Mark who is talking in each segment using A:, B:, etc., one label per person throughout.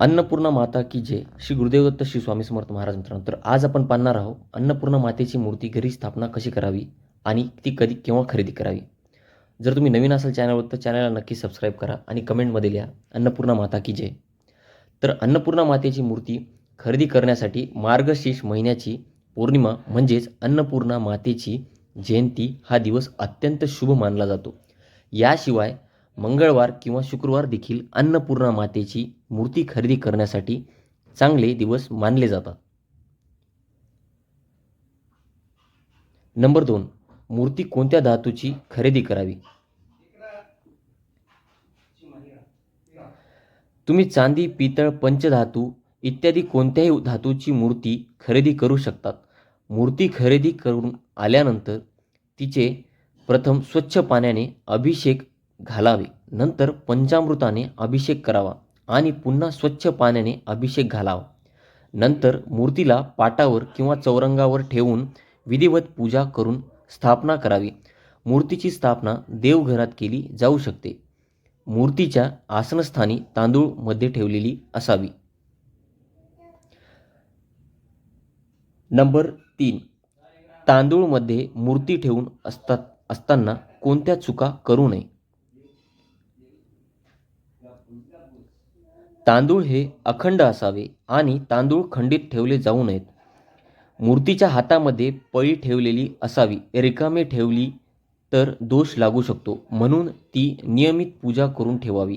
A: अन्नपूर्णा माता की जय. श्री गुरुदेवदत्त श्री स्वामी समर्थ महाराज मित्रांनो तर आज आपण पाहणार आहोत अन्नपूर्णा मातेची मूर्ती घरी स्थापना कशी करावी आणि ती कधी केव्हा खरेदी करावी. जर तुम्ही नवीन असाल चॅनलवर तर चॅनलला नक्की सबस्क्राईब करा आणि कमेंटमध्ये लिहा अन्नपूर्णा माता की जय. तर अन्नपूर्णा मातेची मूर्ती खरेदी करण्यासाठी मार्गशीर्ष महिन्याची पौर्णिमा म्हणजेच अन्नपूर्णा मातेची जयंती हा दिवस अत्यंत शुभ मानला जातो. याशिवाय मंगळवार किंवा शुक्रवार देखील अन्नपूर्णा मातेची मूर्ती खरेदी करण्यासाठी चांगले दिवस मानले जातात. नंबर दोन मूर्ती कोणत्या धातूची खरेदी करावी? तुम्ही चांदी पितळ पंचधातू इत्यादी कोणत्याही धातूची मूर्ती खरेदी करू शकतात. मूर्ती खरेदी करून आल्यानंतर तिचे प्रथम स्वच्छ पाण्याने अभिषेक घालावे. नंतर पंचामृताने अभिषेक करावा आणि पुन्हा स्वच्छ पाण्याने अभिषेक घालावा. नंतर मूर्तीला पाटावर किंवा चौरंगावर ठेवून विधिवत पूजा करून स्थापना करावी. मूर्तीची स्थापना देवघरात केली जाऊ शकते. मूर्तीच्या आसनस्थानी तांदूळमध्ये ठेवलेली असावी. नंबर तीन. तांदूळमध्ये मूर्ती ठेवून असतात असताना कोणत्या चुका करू नये. तांदूळ हे अखंड असावे आणि तांदूळ खंडित ठेवले जाऊ नयेत. मूर्तीच्या हातामध्ये पळी ठेवलेली असावी रिकामे ठेवली तर दोष लागू शकतो म्हणून ती नियमित पूजा करून ठेवावी.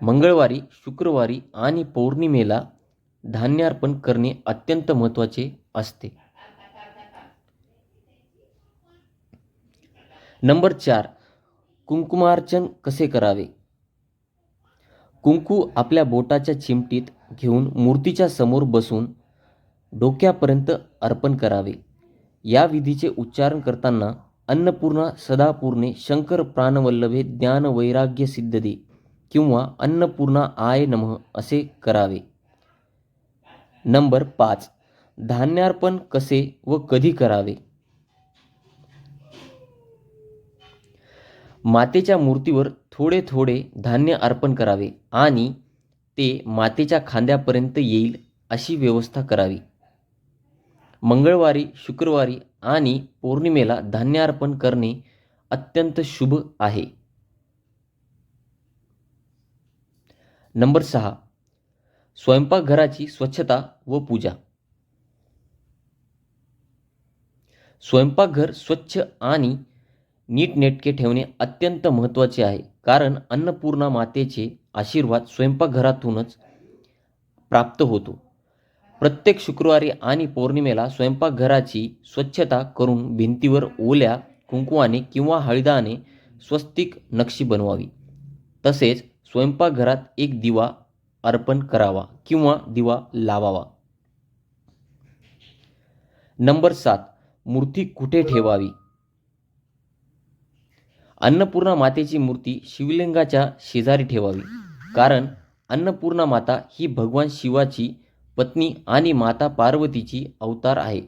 A: मंगळवारी शुक्रवारी आणि पौर्णिमेला धान्यार्पण करणे अत्यंत महत्त्वाचे असते. नंबर चार कुंकुमार्चन कसे करावे? कुंकू आपल्या बोटाच्या चिमटीत घेऊन मूर्तीच्या समोर बसून डोक्यापर्यंत अर्पण करावे. या विधीचे उच्चारण करताना अन्नपूर्णा सदापूर्णे शंकर प्राणवल्लभे ज्ञान वैराग्य सिद्ध दे किंवा अन्नपूर्णा आय नमः असे करावे. नंबर पाच. धान्यार्पण कसे व कधी करावे? मातेच्या मूर्तीवर थोडे थोडे धान्य अर्पण करावे आणि ते मातेच्या खांद्यापर्यंत येईल अशी व्यवस्था करावी. मंगळवारी शुक्रवारी आणि पौर्णिमेला धान्यार्पण करणे अत्यंत शुभ आहे. नंबर सहा. स्वयंपाकघराची स्वच्छता व पूजा. स्वयंपाकघर स्वच्छ आणि नीटनेटके ठेवणे अत्यंत महत्त्वाचे आहे. कारण अन्नपूर्णा मातेचे आशीर्वाद स्वयंपाकघरातूनच प्राप्त होतो. प्रत्येक शुक्रवारी आणि पौर्णिमेला स्वयंपाकघराची स्वच्छता करून भिंतीवर ओल्या कुंकुवाने किंवा हळदाने स्वस्तिक नक्षी बनवावी. तसेच स्वयंपाकघरात एक दिवा अर्पण करावा किंवा दिवा लावावा. नंबर सात मूर्ती कुठे ठेवावी? अन्नपूर्णा मातेची मूर्ती शिवलिंगाच्या शेजारी ठेवावी. कारण अन्नपूर्णा माता ही भगवान शिवाची पत्नी आणि माता पार्वतीची अवतार आहे.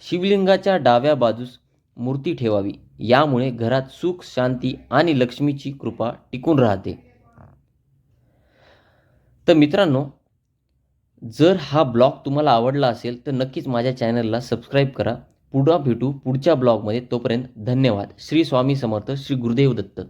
A: शिवलिंगाच्या डाव्या बाजूस मूर्ती ठेवावी. यामुळे घरात सुख शांती आणि लक्ष्मीची कृपा टिकून राहते. तर मित्रांनो जर हा ब्लॉग तुम्हाला आवडला असेल तर नक्कीच माझ्या चॅनलला सबस्क्राईब करा. पुढा भेटू पुढच्या ब्लॉगमध्ये. तोपर्यंत धन्यवाद. श्री स्वामी समर्थ श्री गुरुदेव दत्त.